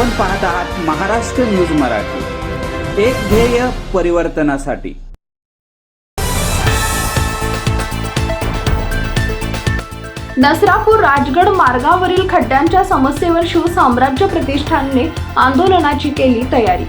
आपण पाहत आहात महाराष्ट्र न्यूज मराठी. एक ध्येय परिवर्तनासाठी. नसरापूर राजगड मार्गावरील खड्ड्यांच्या समस्येवर शिवसाम्राज्य प्रतिष्ठानने आंदोलनाची केली तयारी.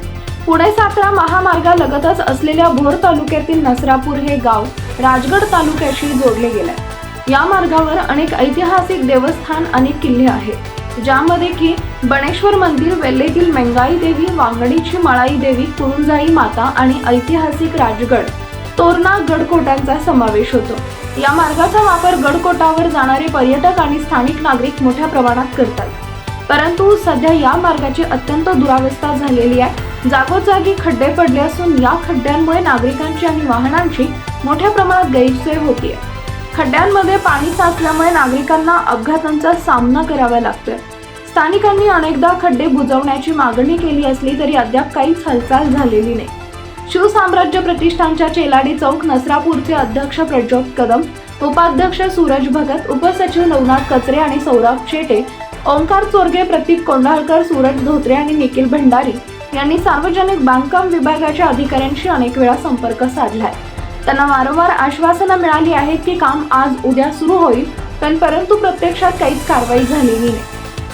पुणे सातारा महामार्गालगतच असलेल्या भोर तालुक्यातील नसरापूर हे गाव राजगड तालुक्याशी जोडले गेले या मार्गावर अनेक ऐतिहासिक देवस्थान अनेक किल्ले आहेत. ज्यामध्ये की बणेश्वर मंदिर वेल्लेतील मेंगाई देवी वांगणीची मळाई देवी कुरुंजाई माता आणि ऐतिहासिक राजगड तोरणा गडकोटांचा समावेश होतो. या मार्गाचा वापर गडकोटावर जाणारे पर्यटक आणि स्थानिक नागरिक मोठ्या प्रमाणात करतात. परंतु सध्या या मार्गाची अत्यंत दुरावस्था झालेली आहे. जागोजागी खड्डे पडले असून या खड्ड्यांमुळे नागरिकांची आणि वाहनांची मोठ्या प्रमाणात गैरसोय होतीये. खड्ड्यांमध्ये पाणी साचल्यामुळे नागरिकांना अपघातांचा सामना करावा लागतोय. स्थानिकांनी अनेकदा खड्डे बुजवण्याची मागणी केली असली तरी अद्याप काहीच हालचाल झालेली नाही. शिवसाम्राज्य प्रतिष्ठानच्या चेलाडी चौक नसरापूरचे अध्यक्ष प्रज्योत कदम उपाध्यक्ष सूरज भगत उपसचिव नवनाथ कचरे आणि सौरभ चेटे ओंकार चोरगे प्रतीक कोंढाळकर सूरज धोत्रे आणि निखिल भंडारी यांनी सार्वजनिक बांधकाम विभागाच्या अधिकाऱ्यांशी अनेक वेळा संपर्क साधला आहे त्यांना वारंवार आश्वासनं मिळाली आहेत की काम आज उद्या सुरू होईल पण परंतु प्रत्यक्षात काहीच कारवाई झालेली नाही.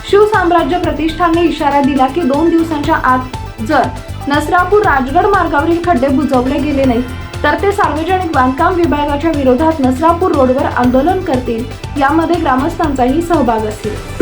शिवसाम्राज्य प्रतिष्ठानने इशारा दिला की दोन दिवसांच्या आत जर नसरापूर राजगड मार्गावरील खड्डे बुजवले गेले नाही तर ते सार्वजनिक बांधकाम विभागाच्या विरोधात नसरापूर रोडवर आंदोलन करतील. यामध्ये ग्रामस्थांचाही सहभाग असेल.